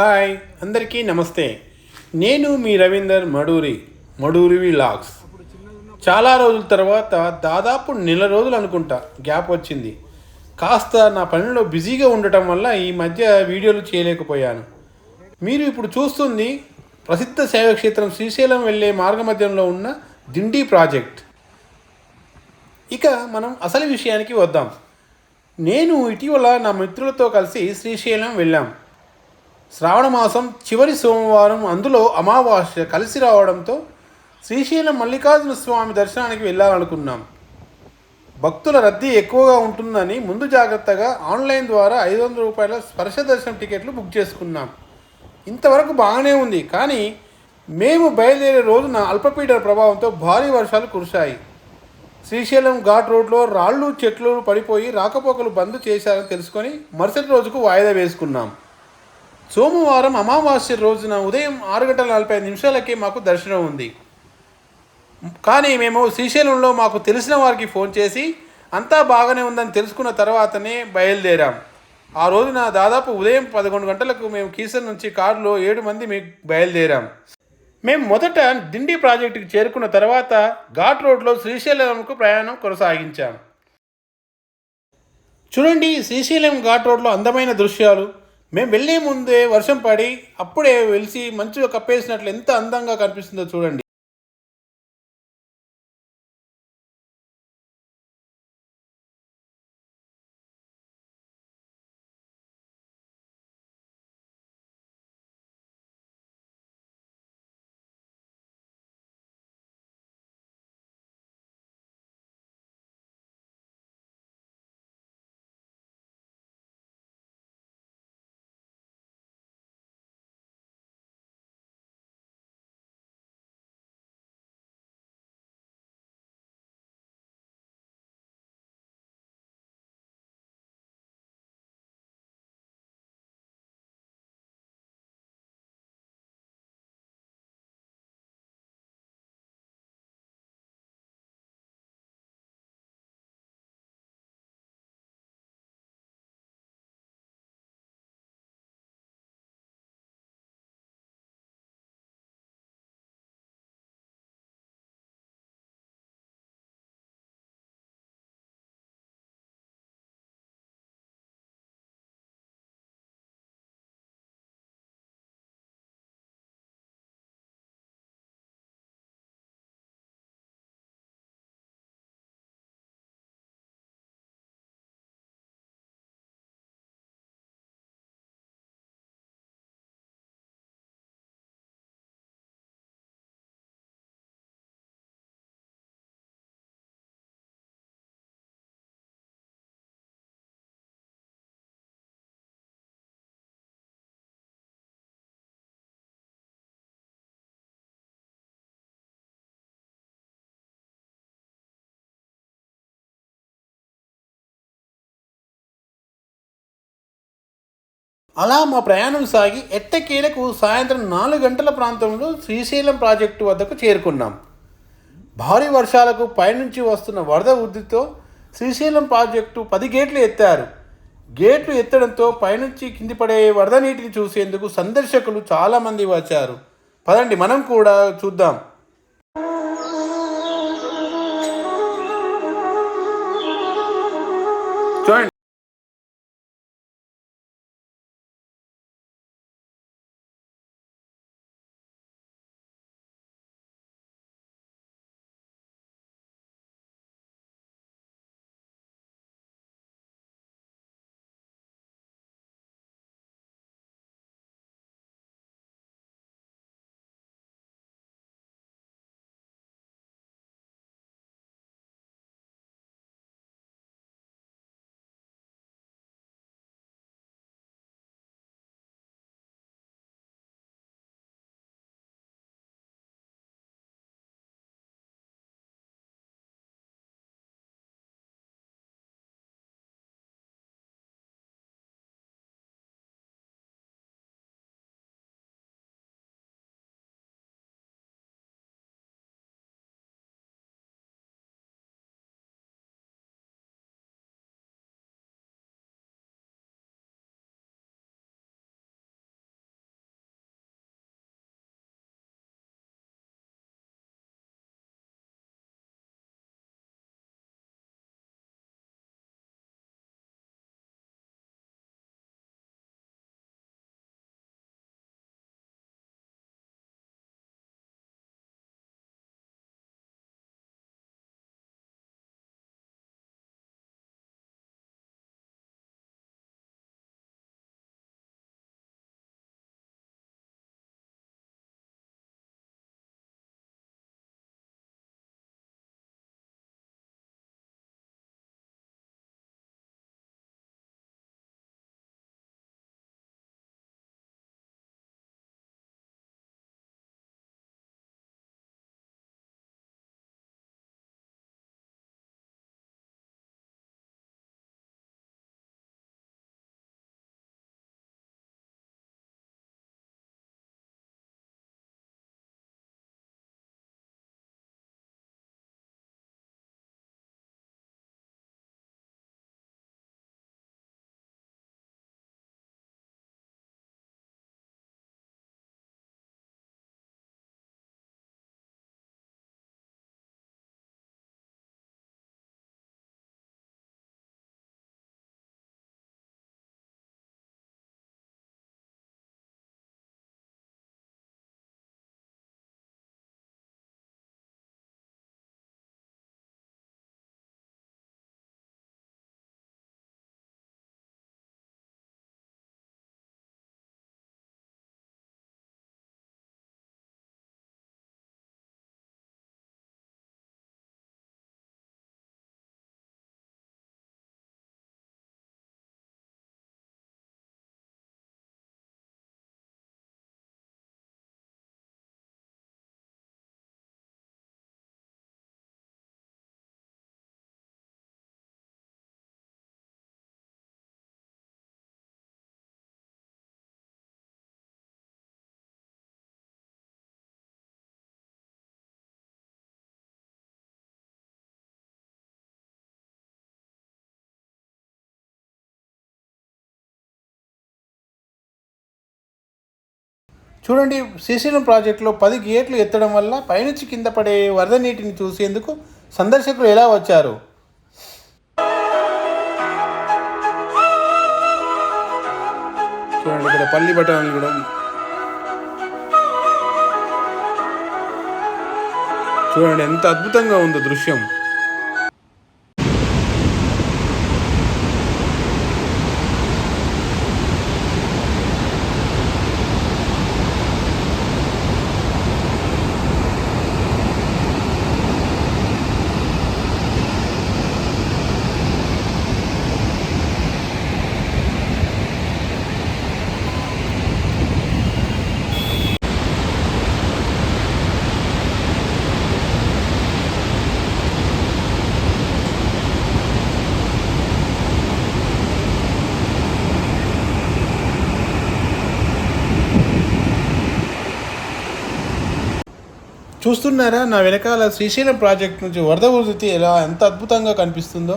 Hi అందరికీ నమస్తే. నేను మీ రవీందర్ మడూరి మడూరి విలాగ్స్. చాలా రోజుల తర్వాత దాదాపు నెల రోజులు అనుకుంటా గ్యాప్ వచ్చింది. కాస్త నా పనిలో బిజీగా ఉండటం వల్ల ఈ మధ్య వీడియోలు చేయలేకపోయాను. మీరు ఇప్పుడు చూస్తుంది ప్రసిద్ధ శైవక్షేత్రం శ్రీశైలం వెళ్ళే మార్గమధ్యంలో ఉన్న దిండి ప్రాజెక్ట్. ఇక మనం అసలు విషయానికి వద్దాం. నేను ఇటీవల నా మిత్రులతో కలిసి శ్రీశైలం వెళ్ళాం. శ్రావణ మాసం చివరి సోమవారం అందులో అమావాస్య కలిసి రావడంతో శ్రీశైలం మల్లికార్జున స్వామి దర్శనానికి వెళ్ళాలనుకున్నాం. భక్తుల రద్దీ ఎక్కువగా ఉంటుందని ముందు జాగ్రత్తగా ఆన్లైన్ ద్వారా ఐదు వందల రూపాయల స్పర్శ దర్శనం టికెట్లు బుక్ చేసుకున్నాం. ఇంతవరకు బాగానే ఉంది కానీ మేము బయలుదేరే రోజున అల్పపీడన ప్రభావంతో భారీ వర్షాలు కురిశాయి. శ్రీశైలం ఘాట్ రోడ్లో రాళ్ళు చెట్లు పడిపోయి రాకపోకలు బంద్ చేశారని తెలుసుకొని మరుసటి రోజుకు వాయిదా వేసుకున్నాం. సోమవారం అమావాస్య రోజున ఉదయం ఆరు గంటల నలభై ఐదు నిమిషాలకే మాకు దర్శనం ఉంది. కానీ మేము శ్రీశైలంలో మాకు తెలిసిన వారికి ఫోన్ చేసి అంతా బాగానే ఉందని తెలుసుకున్న తర్వాతనే బయలుదేరాం. ఆ రోజున దాదాపు ఉదయం పదకొండు గంటలకు మేము కీసర్ నుంచి కారులో ఏడు మంది మేము బయలుదేరాం. మేము మొదట డిండి ప్రాజెక్టుకి చేరుకున్న తర్వాత ఘాట్ రోడ్లో శ్రీశైలంకు ప్రయాణం కొనసాగించాం. చూడండి శ్రీశైలం ఘాట్ రోడ్లో అందమైన దృశ్యాలు. మేము వెళ్ళే ముందే వర్షం పడి అప్పుడే వెలిసి మంచుగా కప్పేసినట్లు ఎంత అందంగా కనిపిస్తుందో చూడండి. అలా మా ప్రయాణం సాగి ఎట్టకేలకు సాయంత్రం నాలుగు గంటల ప్రాంతంలో శ్రీశైలం ప్రాజెక్టు వద్దకు చేరుకున్నాం. భారీ వర్షాలకు పైనుంచి వస్తున్న వరద వృద్ధితో శ్రీశైలం ప్రాజెక్టు పది గేట్లు ఎత్తారు. గేట్లు ఎత్తడంతో పైనుంచి కింది పడే వరద నీటిని చూసేందుకు సందర్శకులు చాలామంది వచ్చారు. పదండి మనం కూడా చూద్దాం. చూడండి శ్రీశైలం ప్రాజెక్టులో పది గేట్లు ఎత్తడం వల్ల పైనుంచి కింద పడే వరద నీటిని చూసేందుకు సందర్శకులు ఎలా వచ్చారు? చూడండి ఇక్కడ పల్లి బఠానీలు కూడా చూడండి ఎంత అద్భుతంగా ఉందో దృశ్యం. చూస్తున్నారా? నా వెనకాల శ్రీశైలం ప్రాజెక్ట్ నుంచి వరద ఉధృతి ఎలా ఎంత అద్భుతంగా కనిపిస్తుందో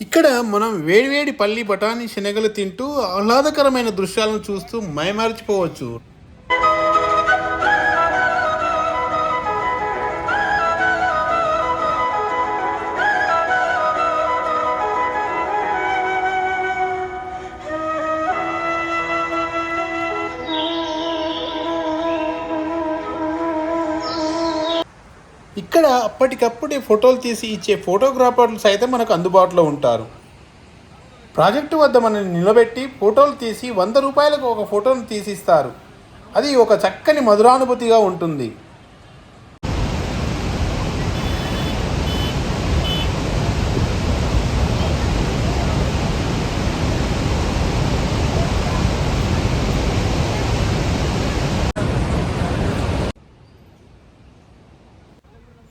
ఇక్కడ మనం వేడివేడి పల్లి బఠానీ శనగలు తింటూ ఆహ్లాదకరమైన దృశ్యాలను చూస్తూ మైమరిచిపోవచ్చు. ఇక్కడ అప్పటికప్పుడే ఫోటోలు తీసి ఇచ్చే ఫోటోగ్రాఫర్లు సైతం మనకు అందుబాటులో ఉంటారు. ప్రాజెక్టు వద్ద మనల్ని నిలబెట్టి ఫోటోలు తీసి వంద రూపాయలకు ఒక ఫోటోను తీసిస్తారు. అది ఒక చక్కని మధురానుభూతిగా ఉంటుంది.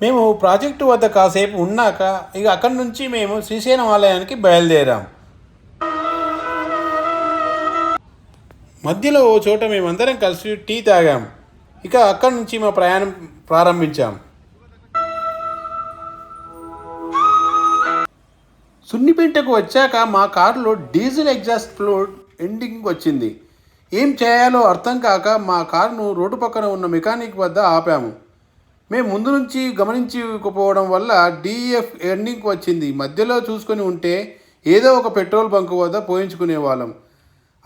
మేము ప్రాజెక్టు వద్ద కాసేపు ఉన్నాక ఇక అక్కడి నుంచి మేము శ్రీశైలం ఆలయానికి బయలుదేరాం. మధ్యలో ఓ చోట మేమందరం కలిసి టీ తాగాం. ఇక అక్కడి నుంచి మా ప్రయాణం ప్రారంభించాం. సున్నిపేటకు వచ్చాక మా కారులో డీజిల్ ఎగ్జాస్ట్ ఫ్లో ఎండింగ్ వచ్చింది. ఏం చేయాలో అర్థం కాక మా కారును రోడ్డు పక్కన ఉన్న మెకానిక్ వద్ద ఆపాము. మేము ముందు నుంచి గమనించకపోవడం వల్ల డిఎఫ్ ఎండింగ్ వచ్చింది. మధ్యలో చూసుకొని ఉంటే ఏదో ఒక పెట్రోల్ బంక్ వద్ద పోయించుకునే వాళ్ళం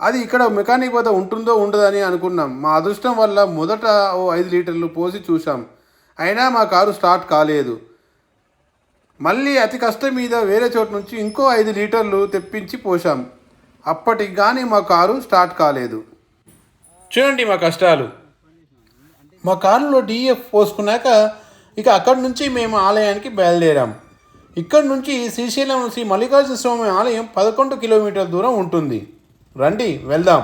అది ఇక్కడ మెకానిక్ వద్ద ఉంటుందో ఉండదని అనుకున్నాం. మా అదృష్టం వల్ల మొదట ఓ ఐదు లీటర్లు పోసి చూసాం అయినా మా కారు స్టార్ట్ కాలేదు. మళ్ళీ అతి కష్టం మీద వేరే చోటు నుంచి ఇంకో ఐదు లీటర్లు తెప్పించి పోసాం అప్పటికి కానీ మా కారు స్టార్ట్ కాలేదు. చూడండి మా కష్టాలు. మా కారులో డిఎఫ్ పోసుకున్నాక ఇక అక్కడి నుంచి మేము ఆలయానికి బయలుదేరాం. ఇక్కడి నుంచి శ్రీశైలం శ్రీ మల్లికార్జున స్వామి ఆలయం పదకొండు కిలోమీటర్ల దూరం ఉంటుంది. రండి వెళ్దాం.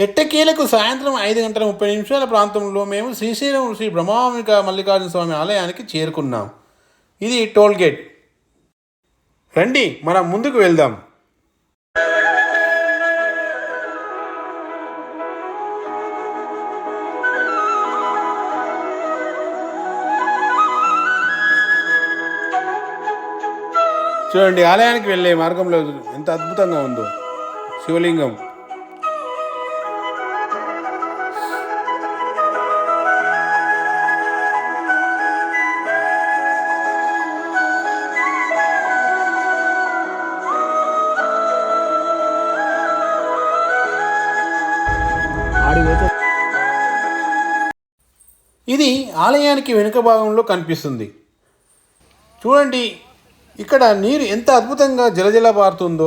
ఎట్టకేలకు సాయంత్రం ఐదు గంటల ముప్పై నిమిషాల ప్రాంతంలో మేము శ్రీశైలం శ్రీ బ్రహ్మాంబిక మల్లికార్జున స్వామి ఆలయానికి చేరుకున్నాం. ఇది టోల్ గేట్. రండి మనం ముందుకు వెళ్దాం. చూడండి ఆలయానికి వెళ్ళే మార్గంలో ఎంత అద్భుతంగా ఉందో. శివలింగం. ఇది ఆలయానికి వెనుక భాగంలో కనిపిస్తుంది. చూడండి ఇక్కడ నీరు ఎంత అద్భుతంగా జలజల పారుతుందో.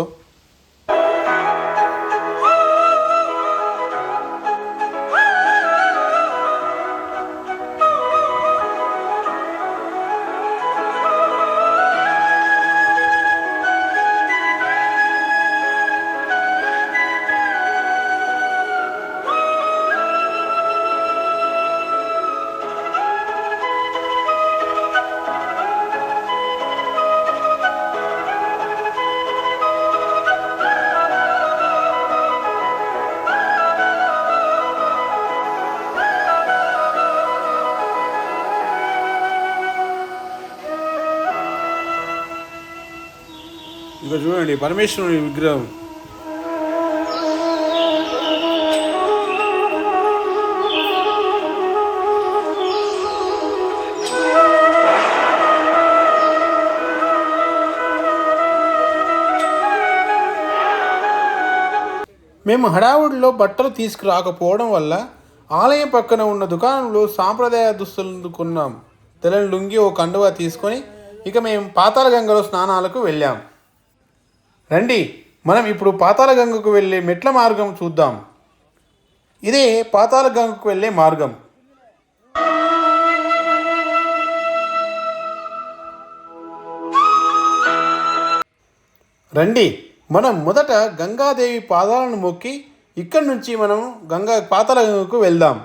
చూడండి పరమేశ్వరుని విగ్రహం. మేము హడావుడిలో బట్టలు తీసుకురాకపోవడం వల్ల ఆలయం పక్కన ఉన్న దుకాణంలో సాంప్రదాయ దుస్తులు కొన్నాం. తెల్లని లుంగి ఓ కండువా తీసుకొని ఇక మేము పాతాళగంగలో స్నానాలకు వెళ్ళాం. రండి మనం ఇప్పుడు పాతాళ గంగకు వెళ్ళే మెట్ల మార్గం చూద్దాం. ఇదే పాతాళ గంగకు వెళ్ళే మార్గం. రండి మనం మొదట గంగాదేవి పాదాలను మొక్కి ఇక్కడి నుంచి మనం గంగా పాతాళ గంగకు వెళ్దాం.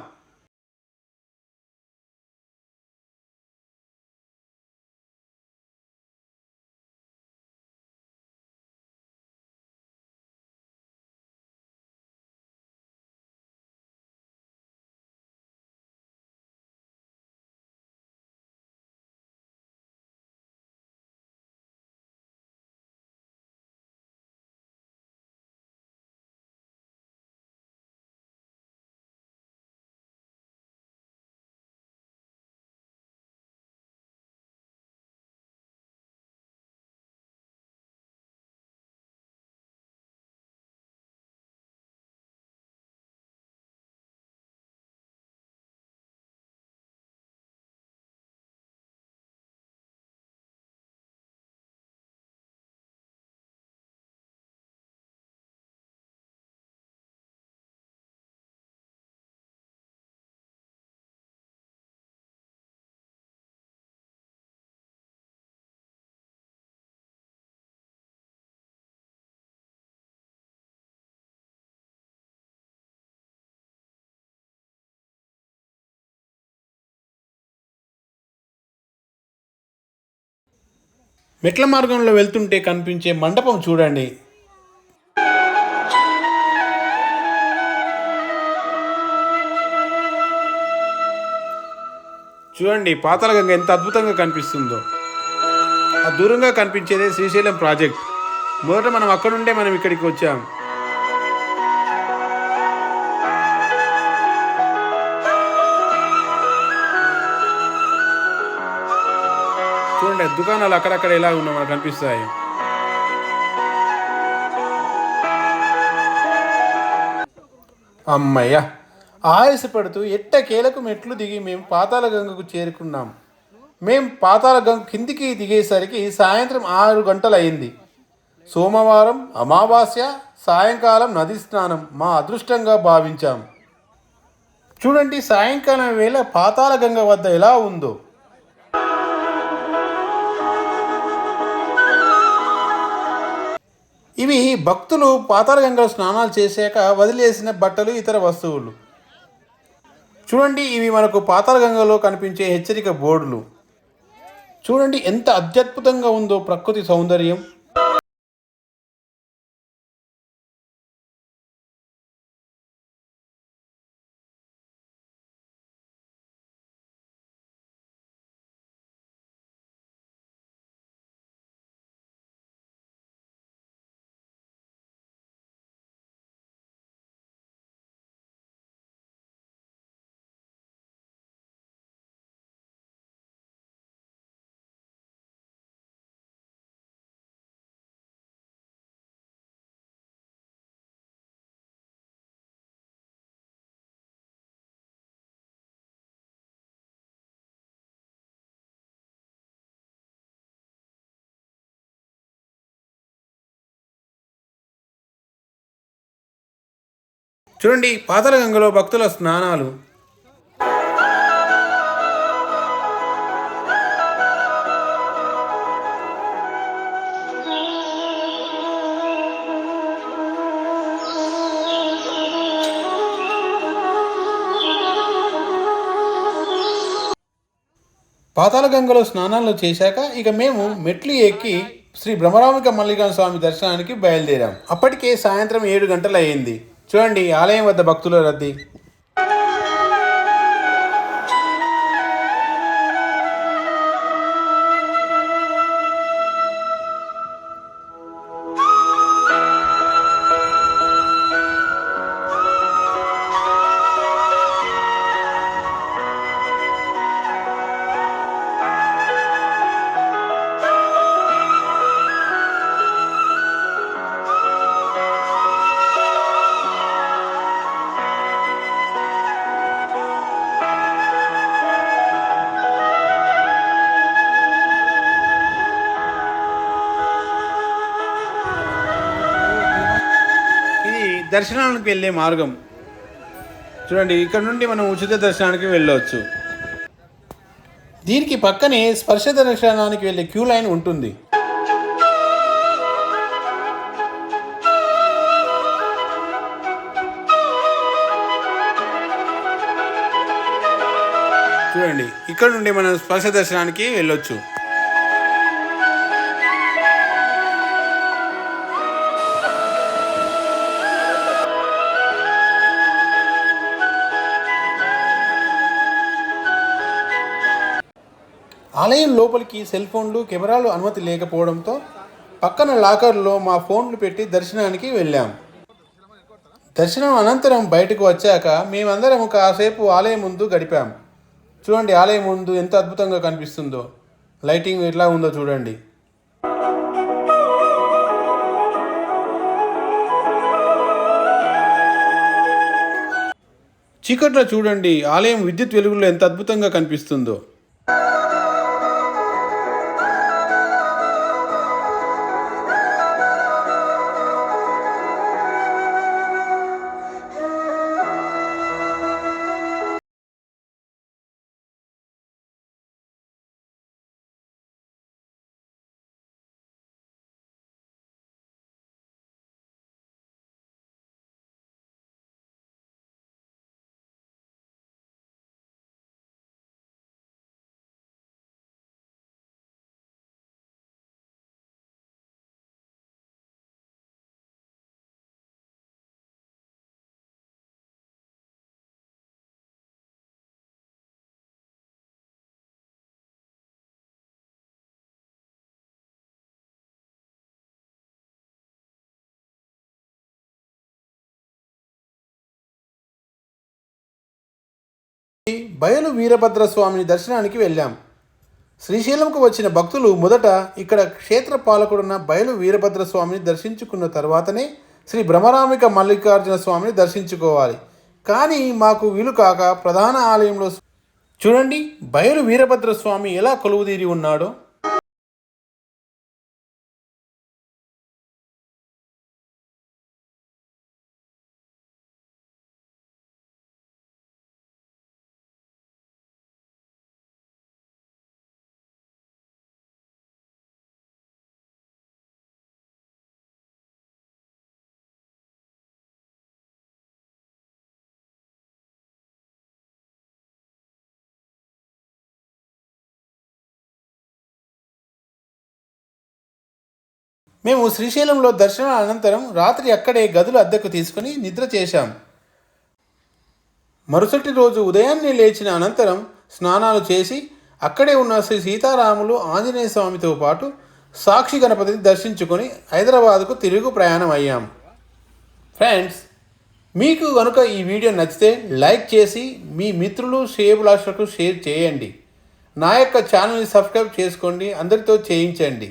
మెట్ల మార్గంలో వెళ్తుంటే కనిపించే మండపం చూడండి. చూడండి పాతాళగంగ ఎంత అద్భుతంగా కనిపిస్తుందో. ఆ దూరంగా కనిపించేదే శ్రీశైలం ప్రాజెక్ట్. మొదట మనం అక్కడుండే మనం ఇక్కడికి వచ్చాం. దుకాణాలు అక్కడక్కడ ఎలా ఉన్నా మనకు కనిపిస్తాయి. అమ్మయ్య ఆయాసపడుతూ ఎట్టకేలకు మెట్లు దిగి మేము పాతాళ గంగకు చేరుకున్నాం. మేం పాతాళ గంగ కిందికి దిగేసరికి సాయంత్రం ఆరు గంటలయ్యింది. సోమవారం అమావాస్య సాయంకాలం నది స్నానం మా అదృష్టంగా భావించాం. చూడండి సాయంకాలం వేళ పాతాళ గంగ వద్ద ఎలా ఉందో. ఇవి భక్తులు పాతాళగంగలో స్నానాలు చేశాక వదిలేసిన బట్టలు ఇతర వస్తువులు. చూడండి ఇవి మనకు పాతాళగంగలో కనిపించే హెచ్చరిక బోర్డులు. చూడండి ఎంత అత్యద్భుతంగా ఉందో ప్రకృతి సౌందర్యం. చూడండి పాతాళగంగలో భక్తుల స్నానాలు. పాతాళగంగలో స్నానాలు చేశాక ఇక మేము మెట్లు ఎక్కి శ్రీ భ్రమరామిక మల్లికార్జున స్వామి దర్శనానికి బయలుదేరాం. అప్పటికే సాయంత్రం ఏడు గంటలు అయ్యింది చూడండి ఆలయం వద్ద భక్తుల రద్దీ. దర్శనానికి వెళ్ళే మార్గం. చూడండి ఇక్కడ నుండి మనం ఉచిత దర్శనానికి వెళ్ళవచ్చు. దీనికి పక్కనే స్పర్శ దర్శనానికి వెళ్ళే క్యూ లైన్ ఉంటుంది. చూడండి ఇక్కడ నుండి మనం స్పర్శ దర్శనానికి వెళ్ళొచ్చు. ఆలయం లోపలికి సెల్ ఫోన్లు కెమెరాలు అనుమతి లేకపోవడంతో పక్కన లాకర్లో మా ఫోన్లు పెట్టి దర్శనానికి వెళ్ళాం. దర్శనం అనంతరం బయటకు వచ్చాక మేమందరం కాసేపు ఆలయం ముందు గడిపాం. చూడండి ఆలయం ముందు ఎంత అద్భుతంగా కనిపిస్తుందో. లైటింగ్ ఎట్లా ఉందో చూడండి. చీకట్లో చూడండి ఆలయం విద్యుత్ వెలుగులో ఎంత అద్భుతంగా కనిపిస్తుందో. బయలు వీరభద్ర స్వామిని దర్శనానికి వెళ్ళాం. శ్రీశైలంకు వచ్చిన భక్తులు మొదట ఇక్కడ క్షేత్ర పాలకుడున్న బయలు వీరభద్ర స్వామిని దర్శించుకున్న తర్వాతనే శ్రీ భ్రమరామిక మల్లికార్జున స్వామిని దర్శించుకోవాలి. కానీ మాకు వీలు కాక ప్రధాన ఆలయంలో చూడండి బయలు వీరభద్ర స్వామి ఎలా కొలువుదీరి ఉన్నాడో. మేము శ్రీశైలంలో దర్శనం అనంతరం రాత్రి అక్కడే గదులు అద్దెకు తీసుకుని నిద్ర చేశాం. మరుసటి రోజు ఉదయాన్నే లేచిన అనంతరం స్నానాలు చేసి అక్కడే ఉన్న శ్రీ సీతారాములు ఆంజనేయ స్వామితో పాటు సాక్షి గణపతిని దర్శించుకొని హైదరాబాద్కు తిరుగు ప్రయాణం అయ్యాం. ఫ్రెండ్స్ మీకు కనుక ఈ వీడియో నచ్చితే లైక్ చేసి మీ మిత్రులు షేబులాషులకు షేర్ చేయండి. నా యొక్క ఛానల్ని సబ్స్క్రైబ్ చేసుకోండి అందరితో చేయించండి.